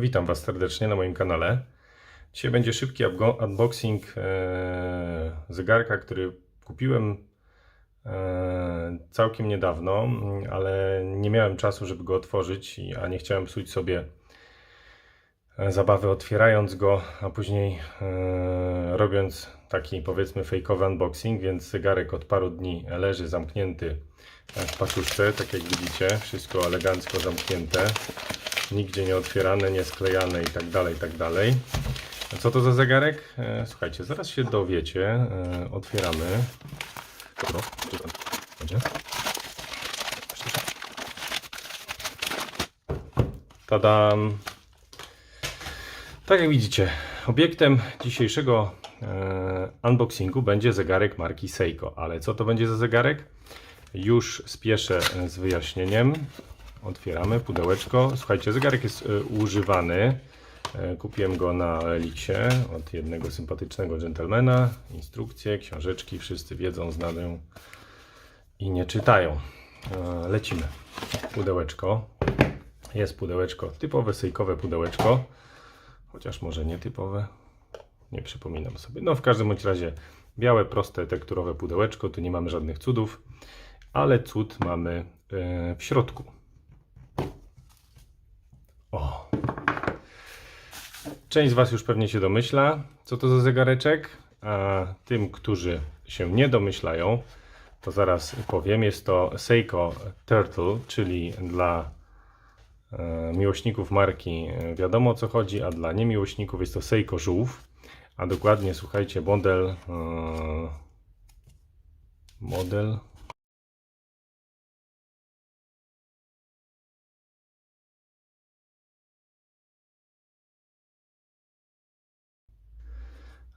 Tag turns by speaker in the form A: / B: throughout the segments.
A: Witam Was serdecznie na moim kanale. Dzisiaj będzie szybki unboxing e, zegarka, który kupiłem e, całkiem niedawno, mm, ale nie miałem czasu, żeby go otworzyć, a nie chciałem psuć sobie zabawy otwierając go, a później e, robiąc taki powiedzmy fejkowy unboxing, więc zegarek od paru dni leży zamknięty w paczuszce, tak jak widzicie, wszystko elegancko zamknięte nigdzie nie otwierane, nie sklejane i tak dalej, tak dalej. Co to za zegarek? E, Słuchajcie, zaraz się dowiecie. E, Otwieramy. Dobro, będzie? Tadam! Tak jak widzicie, obiektem dzisiejszego e, unboxingu będzie zegarek marki Seiko. Ale co to będzie za zegarek? Już spieszę z wyjaśnieniem. Otwieramy pudełeczko. Słuchajcie, zegarek jest e, używany. E, Kupiłem go na Elixie od jednego sympatycznego dżentelmena. Instrukcje, książeczki, wszyscy wiedzą, znają i nie czytają. Lecimy. Pudełeczko. Jest pudełeczko, typowe sejkowe pudełeczko. Chociaż może nietypowe. Nie przypominam sobie. No w każdym bądź razie białe, proste, tekturowe pudełeczko. Tu nie mamy żadnych cudów. Ale cud mamy e, w środku. O. Część z Was już pewnie się domyśla, co to za zegareczek. A tym, którzy się nie domyślają, to zaraz powiem. Jest to Seiko Turtle, czyli dla miłośników marki e, wiadomo o co chodzi, a dla niemiłośników jest to Seiko Żółw. A dokładnie, słuchajcie, model. E, model.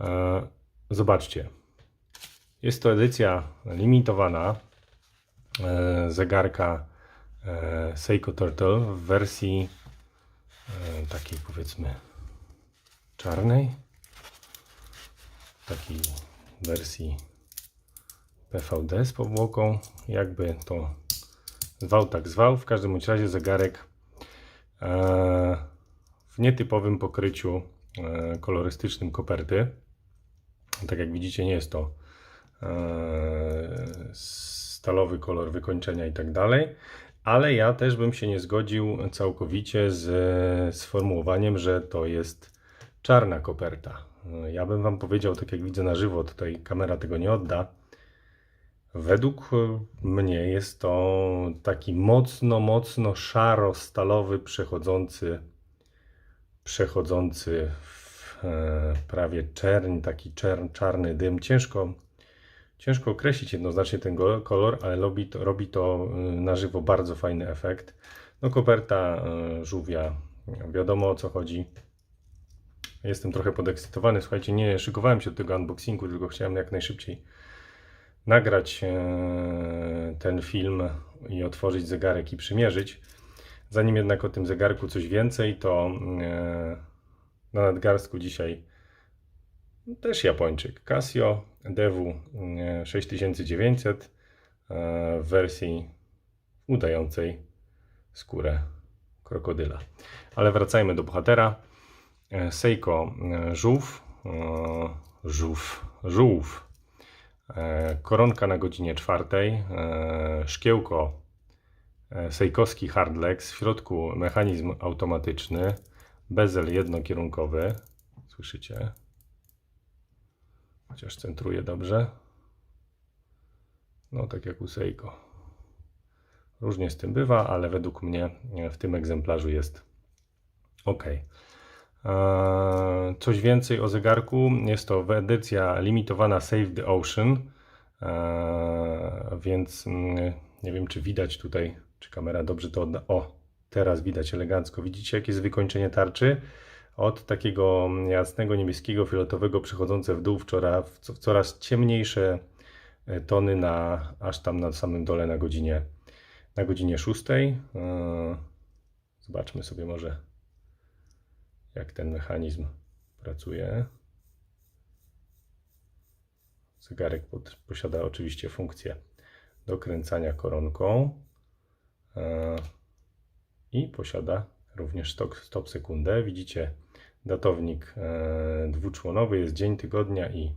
A: E, Zobaczcie. Jest to edycja limitowana e, zegarka e, Seiko Turtle w wersji e, takiej powiedzmy czarnej. Takiej wersji PVD z powłoką. Jakby to zwał, tak zwał. W każdym razie zegarek e, w nietypowym pokryciu e, kolorystycznym koperty. Tak jak widzicie, nie jest to e, stalowy kolor wykończenia i tak dalej, ale ja też bym się nie zgodził całkowicie z sformułowaniem, że to jest czarna koperta. Ja bym Wam powiedział, tak jak widzę na żywo, tutaj kamera tego nie odda. Według mnie jest to taki mocno, mocno szaro-stalowy, przechodzący, przechodzący w e, prawie czerń, taki czern, czarny dym. Ciężko, ciężko określić jednoznacznie ten kolor, ale robi to, robi to e, na żywo bardzo fajny efekt. No koperta e, żółwia, wiadomo o co chodzi. Jestem trochę podekscytowany. Słuchajcie, nie szykowałem się do tego unboxingu, tylko chciałem jak najszybciej nagrać e, ten film i otworzyć zegarek i przymierzyć. Zanim jednak o tym zegarku coś więcej, to na nadgarstku dzisiaj też Japończyk. Casio DW e, 6900 e, w wersji udającej skórę krokodyla. Ale wracajmy do bohatera. E, Seiko żółw, żółw, żółw, koronka na godzinie czwartej, szkiełko sejkowski hardlex, w środku mechanizm automatyczny, bezel jednokierunkowy, słyszycie? Chociaż centruje dobrze. No tak jak u Seiko. Różnie z tym bywa, ale według mnie e, w tym egzemplarzu jest ok. Eee, Coś więcej o zegarku. Jest to edycja limitowana Save the Ocean. Eee, Więc mm, nie wiem, czy widać tutaj, czy kamera dobrze to odda. O, teraz widać elegancko. Widzicie, jakie jest wykończenie tarczy? Od takiego jasnego niebieskiego, fioletowego przechodzące w dół w coraz, w co- w coraz ciemniejsze e, tony na aż tam na samym dole na godzinie na godzinie 6. Eee, Zobaczmy sobie może jak ten mechanizm pracuje. Zegarek pod, posiada oczywiście funkcję dokręcania koronką e, i posiada również stop, stop sekundę. Widzicie datownik e, dwuczłonowy, jest dzień tygodnia i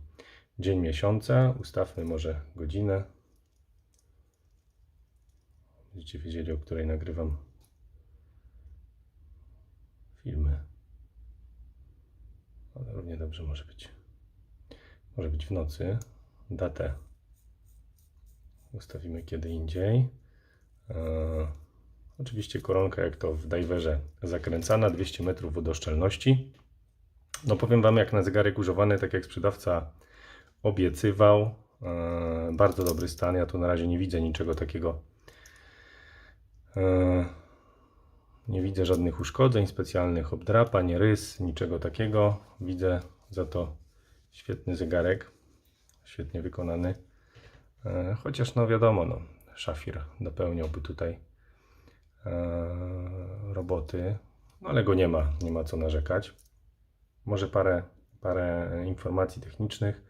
A: dzień miesiąca. Ustawmy może godzinę. Będziecie wiedzieli, o której nagrywam filmy. Ale równie dobrze może być. Może być w nocy. Datę ustawimy kiedy indziej. Oczywiście koronka, jak to w diverze, zakręcana, 200 metrów wodoszczelności. No powiem Wam, jak na zegarek używany, tak jak sprzedawca obiecywał. E, bardzo dobry stan. Ja tu na razie nie widzę niczego takiego. E, nie widzę żadnych uszkodzeń specjalnych, obdrapań, rys, niczego takiego. Widzę za to świetny zegarek, świetnie wykonany. E, Chociaż no wiadomo, no, szafir dopełniałby tutaj roboty, no ale go nie ma, nie ma co narzekać. Może parę, parę informacji technicznych.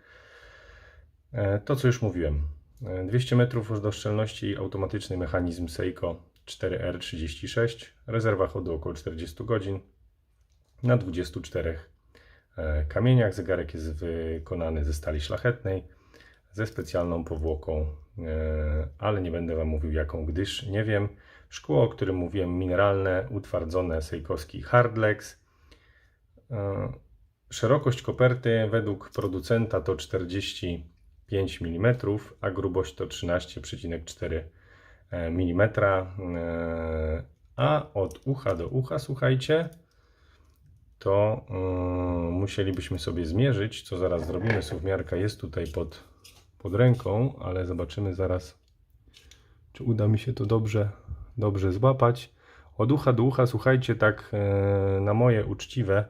A: E, To co już mówiłem. E, 200 metrów do szczelności, automatyczny mechanizm Seiko 4R36, rezerwa chodu około 40 godzin na 24 e, kamieniach. Zegarek jest wykonany ze stali szlachetnej ze specjalną powłoką, e, ale nie będę Wam mówił jaką, gdyż nie wiem. Szkło, o którym mówiłem, mineralne, utwardzone, sejkowski Hardlex. E, Szerokość koperty według producenta to 45 mm, a grubość to 13,4 mm. E, A od ucha do ucha, słuchajcie, to musielibyśmy sobie zmierzyć, co zaraz zrobimy. Suwmiarka jest tutaj pod, pod ręką, ale zobaczymy zaraz, czy uda mi się to dobrze, dobrze złapać. Od ucha do ucha, słuchajcie, tak yy, na moje uczciwe,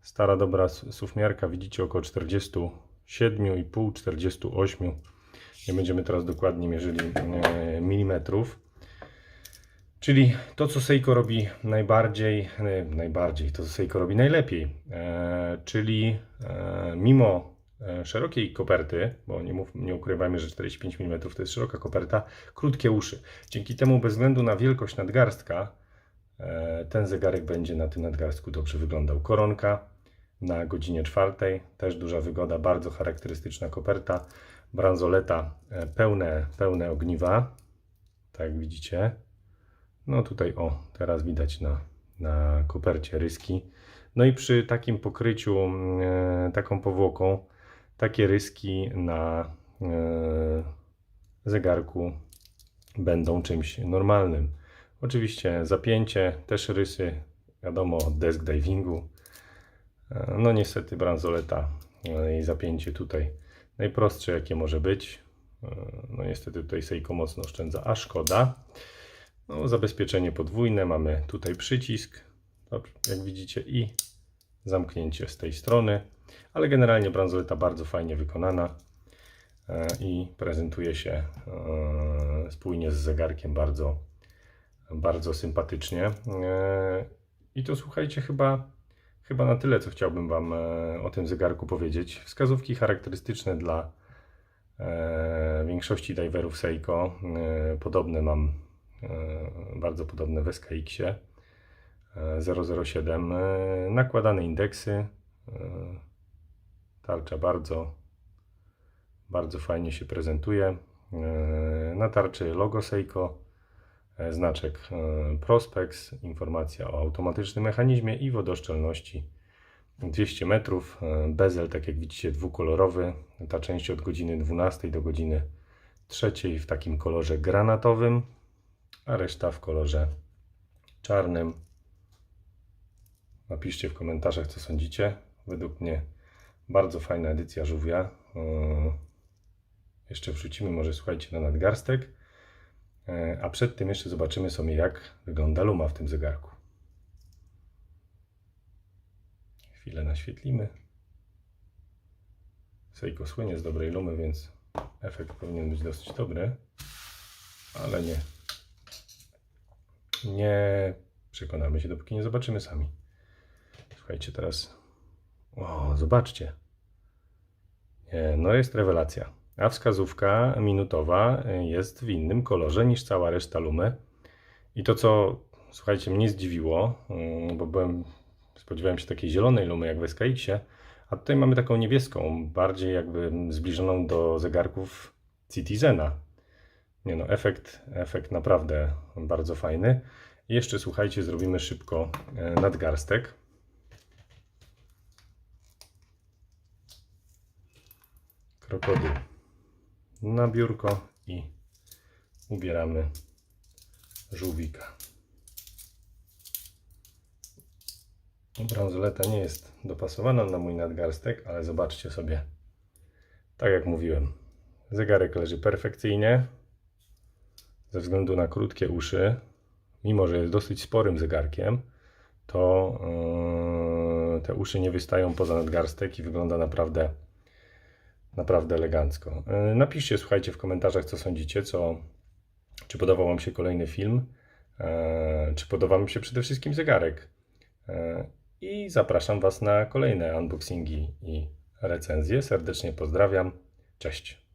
A: stara dobra su- suwmiarka, widzicie około 47,5, 48. Nie będziemy teraz dokładnie mierzyli yy, milimetrów. Czyli to, co Seiko robi najbardziej, e, najbardziej, to co Seiko robi najlepiej, e, czyli e, mimo e, szerokiej koperty, bo nie, mów, nie ukrywajmy, że 45 mm to jest szeroka koperta, krótkie uszy. Dzięki temu, bez względu na wielkość nadgarstka, e, ten zegarek będzie na tym nadgarstku dobrze wyglądał. Koronka na godzinie czwartej, też duża wygoda, bardzo charakterystyczna koperta, bransoleta, e, pełne, pełne ogniwa, tak jak widzicie. No tutaj o, teraz widać na, na kopercie ryski. No i przy takim pokryciu, e, taką powłoką, takie ryski na e, zegarku będą czymś normalnym. Oczywiście zapięcie, też rysy, wiadomo, desk divingu. E, no niestety bransoleta e, i zapięcie tutaj najprostsze jakie może być. No niestety tutaj Seiko mocno oszczędza, a szkoda. No, zabezpieczenie podwójne, mamy tutaj przycisk, jak widzicie, i zamknięcie z tej strony, ale generalnie bransoleta bardzo fajnie wykonana e, i prezentuje się e, spójnie z zegarkiem bardzo, bardzo sympatycznie. E, I to słuchajcie, chyba, chyba na tyle, co chciałbym Wam o tym zegarku powiedzieć. Wskazówki charakterystyczne dla większości diverów Seiko. Podobne mam bardzo podobne w SKX-ie 007. E, Nakładane indeksy. e, Tarcza bardzo, bardzo fajnie się prezentuje. E, Na tarczy logo Seiko, znaczek Prospex, informacja o automatycznym mechanizmie i wodoszczelności 200 metrów. Bezel, tak jak widzicie, dwukolorowy. Ta część od godziny 12 do godziny 3 w takim kolorze granatowym, a reszta w kolorze czarnym. Napiszcie w komentarzach, co sądzicie. Według mnie bardzo fajna edycja żółwia. Yy, Jeszcze wrzucimy może, słuchajcie, na nadgarstek. Yy, A przed tym jeszcze zobaczymy sobie, jak wygląda luma w tym zegarku. Chwilę naświetlimy. Seiko słynie z dobrej lumy, więc efekt powinien być dosyć dobry. Ale nie. Nie przekonamy się, dopóki nie zobaczymy sami. Słuchajcie, teraz. O, zobaczcie. No jest rewelacja. A wskazówka minutowa jest w innym kolorze niż cała reszta lumy. I to, co słuchajcie, mnie zdziwiło, mm, bo byłem, spodziewałem się takiej zielonej lumy jak w SKX-ie, a tutaj mamy taką niebieską, bardziej jakby zbliżoną do zegarków Citizena. Nie no, efekt, efekt naprawdę bardzo fajny. I jeszcze słuchajcie, zrobimy szybko e, nadgarstek. Krokodyl na biurko i ubieramy żółwika. Bransoleta nie jest dopasowana na mój nadgarstek, ale zobaczcie sobie. Tak jak mówiłem, zegarek leży perfekcyjnie ze względu na krótkie uszy. Mimo, że jest dosyć sporym zegarkiem, to yy, te uszy nie wystają poza nadgarstek i wygląda naprawdę naprawdę elegancko. Yy, Napiszcie, słuchajcie w komentarzach, co sądzicie, co, czy podobał Wam się kolejny film, yy, czy podoba mi się przede wszystkim zegarek. Yy, I zapraszam Was na kolejne unboxingi i recenzje. Serdecznie pozdrawiam. Cześć.